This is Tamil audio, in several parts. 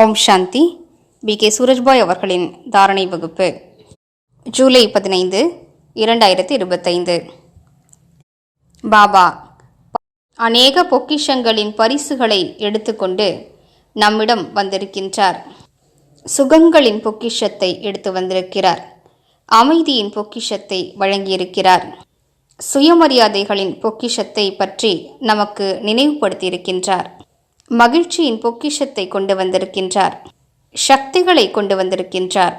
ஓம் சாந்தி. பி. கே. சூரஜ்பாய் அவர்களின் தாரணை வகுப்பு. ஜூலை பதினைந்து இரண்டாயிரத்தி இருபத்தைந்து பாபா அநேக பொக்கிஷங்களின் பரிசுகளை எடுத்துக்கொண்டு நம்மிடம் வந்திருக்கின்றார். சுகங்களின் பொக்கிஷத்தை எடுத்து வந்திருக்கிறார். அமைதியின் பொக்கிஷத்தை வழங்கியிருக்கிறார். சுயமரியாதைகளின் பொக்கிஷத்தை பற்றி நமக்கு நினைவுபடுத்தியிருக்கின்றார். மகிழ்ச்சியின் பொக்கிஷத்தை கொண்டு வந்திருக்கின்றார். சக்திகளை கொண்டு வந்திருக்கின்றார்.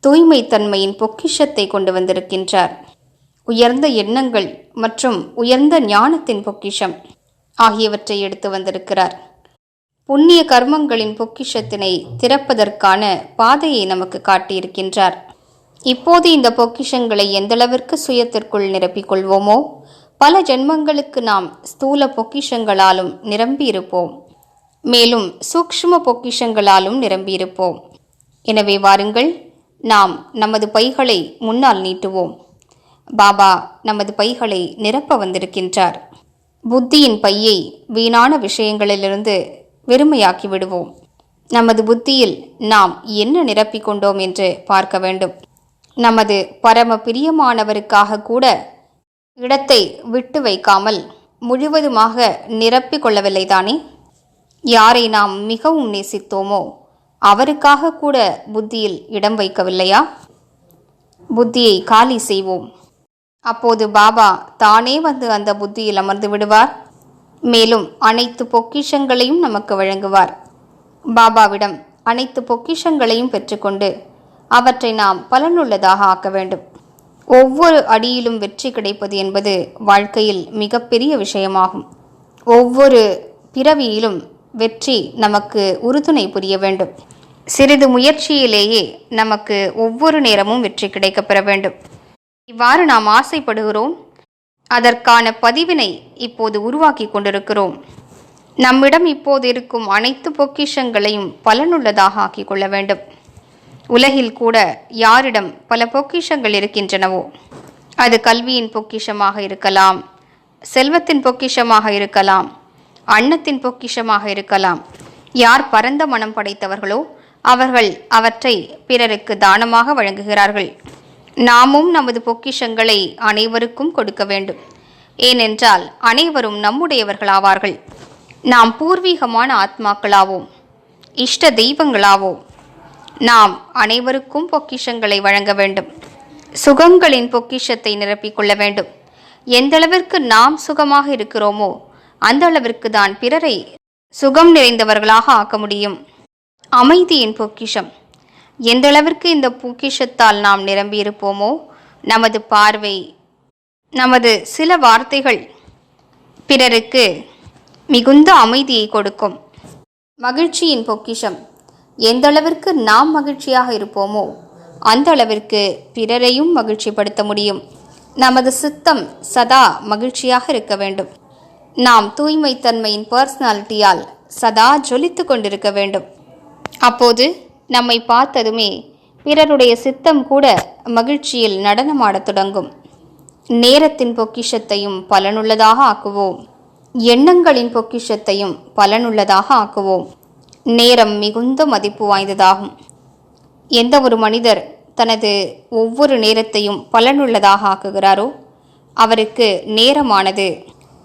தூய்மை தன்மையின் பொக்கிஷத்தை கொண்டு வந்திருக்கின்றார். உயர்ந்த எண்ணங்கள் மற்றும் உயர்ந்த ஞானத்தின் பொக்கிஷம் ஆகியவற்றை எடுத்து வந்திருக்கிறார். புண்ணிய கர்மங்களின் பொக்கிஷத்தினை திறப்பதற்கான பாதையை நமக்கு காட்டியிருக்கின்றார். இப்போது இந்த பொக்கிஷங்களை எந்தளவிற்கு சுயத்திற்குள் நிரப்பிக் கொள்வோமோ பல ஜென்மங்களுக்கு நாம் ஸ்தூல பொக்கிஷங்களாலும் நிரம்பியிருப்போம். மேலும் சூக்ஷ்ம பொக்கிஷங்களாலும் நிரம்பியிருப்போம். எனவே வாருங்கள் நாம் நமது பைகளை முன்னால் நீட்டுவோம். பாபா நமது பைகளை நிரப்ப வந்திருக்கின்றார். புத்தியின் பையை வீணான விஷயங்களிலிருந்து வெறுமையாக்கி விடுவோம். நமது புத்தியில் நாம் என்ன நிரப்பிக் கொண்டோம் என்று பார்க்க வேண்டும். நமது பரம பிரியமானவருக்காக கூட இடத்தை விட்டு வைக்காமல் முழுவதுமாக நிரப்பிக் கொள்ளவில்லைதானே? யாரை நாம் மிகவும் நேசித்தோமோ அவருக்காக கூட புத்தியில் இடம் வைக்கவில்லையா? புத்தியை காலி செய்வோம். அப்போது பாபா தானே வந்து அந்த புத்தியில் அமர்ந்து விடுவார். மேலும் அனைத்து பொக்கிஷங்களையும் நமக்கு வழங்குவார். பாபாவிடம் அனைத்து பொக்கிஷங்களையும் பெற்றுக்கொண்டு அவற்றை நாம் பலனுள்ளதாக ஆக்க வேண்டும். ஒவ்வொரு அடியிலும் வெற்றி கிடைப்பது என்பது வாழ்க்கையில் மிகப்பெரிய விஷயமாகும். ஒவ்வொரு பிறவியிலும் வெற்றி நமக்கு உறுதுணை புரிய வேண்டும். சிறிது முயற்சியிலேயே நமக்கு ஒவ்வொரு நேரமும் வெற்றி கிடைக்கப்பெற வேண்டும். இவ்வாறு நாம் ஆசைப்படுகிறோம். அதற்கான பதிவினை இப்போது உருவாக்கி கொண்டிருக்கிறோம். நம்மிடம் இப்போது இருக்கும் அனைத்து பொக்கிஷங்களையும் பலனுள்ளதாக ஆக்கிக் கொள்ள வேண்டும். உலகில் கூட யாரிடம் பல பொக்கிஷங்கள் இருக்கின்றனவோ அது கல்வியின் பொக்கிஷமாக இருக்கலாம் செல்வத்தின் பொக்கிஷமாக இருக்கலாம் அன்னத்தின் பொக்கிஷமாக இருக்கலாம். யார் பரந்த மனம் படைத்தவர்களோ அவர்கள் அவற்றை பிறருக்கு தானமாக வழங்குகிறார்கள். நாமும் நமது பொக்கிஷங்களை அனைவருக்கும் கொடுக்க வேண்டும். ஏனென்றால் அனைவரும் நம்முடையவர்களாவார்கள். நாம் பூர்வீகமான ஆத்மாக்களாவோம். இஷ்ட தெய்வங்களாவோம். நாம் அனைவருக்கும் பொக்கிஷங்களை வழங்க வேண்டும். சுகங்களின் பொக்கிஷத்தை நிரப்பிக் கொள்ள வேண்டும். எந்தளவிற்கு நாம் சுகமாக இருக்கிறோமோ அந்த அளவிற்கு தான் பிறரை சுகம் நிறைந்தவர்களாக ஆக்க முடியும். அமைதியின் பொக்கிஷம். எந்தளவிற்கு இந்த பொக்கிஷத்தால் நாம் நிரம்பியிருப்போமோ நமது பார்வை நமது சில வார்த்தைகள் பிறருக்கு மிகுந்த அமைதியை கொடுக்கும். மகிழ்ச்சியின் பொக்கிஷம். எந்த அளவிற்கு நாம் மகிழ்ச்சியாக இருப்போமோ அந்த அளவிற்கு பிறரையும் மகிழ்ச்சிப்படுத்த முடியும். நமது சித்தம் சதா மகிழ்ச்சியாக இருக்க வேண்டும். நாம் தூய்மைத்தன்மையின் பர்சனாலிட்டியால் சதா ஜொலித்து கொண்டிருக்க வேண்டும். அப்போது நம்மை பார்த்ததுமே பிறருடைய சித்தம் கூட மகிழ்ச்சியில் நடனமாடத் தொடங்கும். நேரத்தின் பொக்கிஷத்தையும் பலனுள்ளதாக ஆக்குவோம். எண்ணங்களின் பொக்கிஷத்தையும் பலனுள்ளதாக ஆக்குவோம். நேரம் மிகுந்த மதிப்பு வாய்ந்ததாகும். எந்த ஒரு மனிதர் தனது ஒவ்வொரு நேரத்தையும் பலனுள்ளதாக ஆக்குகிறாரோ அவருக்கு நேரமானது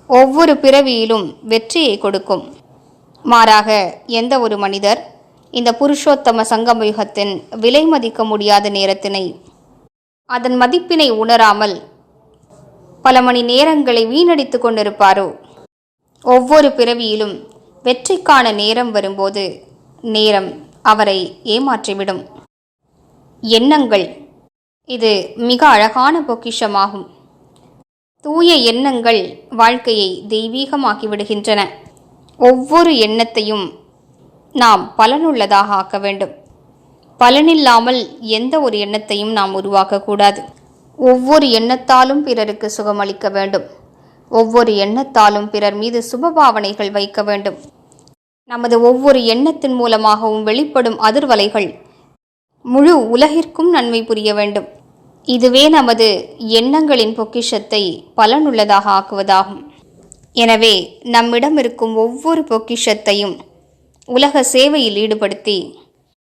ஒவ்வொரு பிறவியிலும் வெற்றியை கொடுக்கும். மாறாக எந்த ஒரு மனிதர் இந்த புருஷோத்தம சங்கமயுகத்தின் விலை மதிக்க முடியாத நேரத்தினை அதன் மதிப்பினை உணராமல் பல மணி நேரங்களை வீணடித்து கொண்டிருப்பாரோ? ஒவ்வொரு பிறவியிலும் வெற்றிக்கான நேரம் வரும்போது நேரம் அவரை ஏமாற்றிவிடும். எண்ணங்கள். இது மிக அழகான பொக்கிஷமாகும். தூய எண்ணங்கள் வாழ்க்கையை தெய்வீகமாக்கி விடுகின்றன ஒவ்வொரு எண்ணத்தையும் நாம் பலனுள்ளதாக ஆக்க வேண்டும். பலனில்லாமல் எந்த ஒரு எண்ணத்தையும் நாம் உருவாக்கக்கூடாது. ஒவ்வொரு எண்ணத்தாலும் பிறருக்கு சுகமளிக்க வேண்டும். ஒவ்வொரு எண்ணத்தாலும் பிறர் மீது சுபபாவனைகள் வைக்க வேண்டும். நமது ஒவ்வொரு எண்ணத்தின் மூலமாகவும் வெளிப்படும் அதிர்வலைகள் முழு உலகிற்கும் நன்மை புரிய வேண்டும். இதுவே நமது எண்ணங்களின் பொக்கிஷத்தை பலனுள்ளதாக ஆக்குவதாகும். எனவே நம்மிடம் இருக்கும் ஒவ்வொரு பொக்கிஷத்தையும் உலக சேவையில் ஈடுபடுத்தி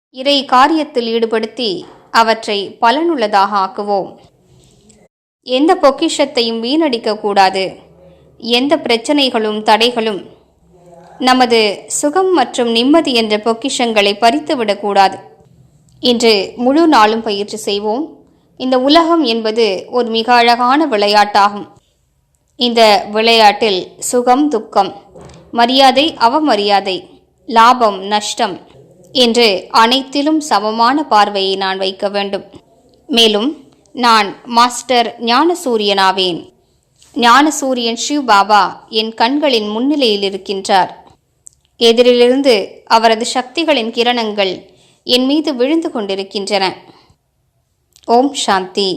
இறை காரியத்தில் ஈடுபடுத்தி அவற்றை பலனுள்ளதாக ஆக்குவோம். எந்த பொக்கிஷத்தையும் வீணடிக்கக்கூடாது. எந்த பிரச்சனைகளும் தடைகளும் நமது சுகம் மற்றும் நிம்மதி என்ற பொக்கிஷங்களை பறித்துவிடக்கூடாது. இன்று முழு நாளும் பயிற்சி செய்வோம். இந்த உலகம் என்பது ஒரு மிக அழகான விளையாட்டாகும். இந்த விளையாட்டில் சுகம் துக்கம் மரியாதை அவமரியாதை லாபம் நஷ்டம் என்று அனைத்திலும் சமமான பார்வையை நான் வைக்க வேண்டும். மேலும் நான் மாஸ்டர் ஞானசூரியனாவேன். ஞானசூரியன் ஷிவ் பாபா என் கண்களின் முன்னிலையில் இருக்கின்றார். எதிரிலிருந்து அவரது சக்திகளின் கிரணங்கள் என் மீது விழுந்து கொண்டிருக்கின்றன. ஓம் சாந்தி